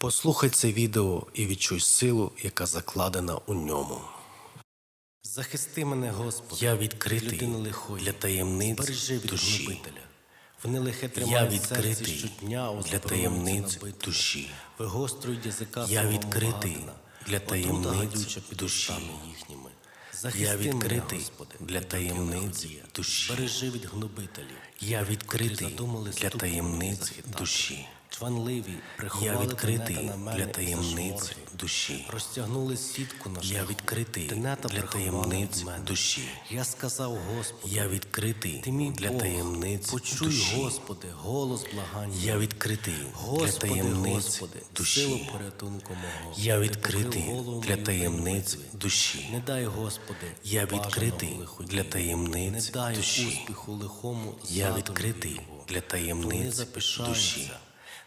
Послухай це відео і відчуй силу, яка закладена у ньому. Захисти мене, Господи, я відкритий людини лихої, для таємниць Збережи від душі. гнобителя. Вони лихе Я відкритий серці щодня, для таємниць душі. Вигострюють язика Я відкритий гадана. для таємниць душі. їхніми. Захисти Я відкритий Господи, для таємниць душі. Бережи від гнобителів. Я відкритий для таємниць душі. Чванливі Я відкритий для таємниць душі. Розтягнули сітку на Я відкритий для таємниць душі. Я сказав Господу, Я відкритий ти мій для таємниць почуй, душі. Господи, голос благання. Я відкритий для таємниць Господи, силу душі. порятунку мого. Я відкритий для таємниць душі. Не дай, Господи, Я відкритий для таємниць душі. успіху лихому Я відкритий для таємниць душі.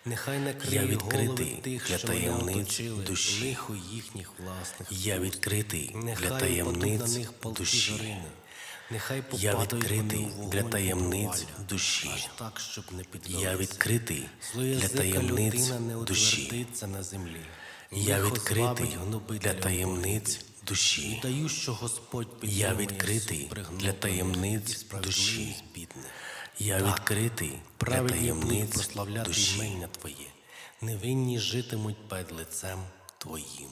Нехай Я відкритий тих, для таємниць душі. лихо їхніх власних. Я відкритий Нехай для таємниць них душі. жарини. Нехай Я відкритий для таємниць душі. Аж так, щоб не. Я відкритий для таємниць не душі. на землі. Я відкритий для таємниць душі. Даю, що Господь Я відкритий для таємниць душі. Я Так, відкритий для таємниць прославляти душі. Твоє, невинні житимуть перед лицем Твоїм.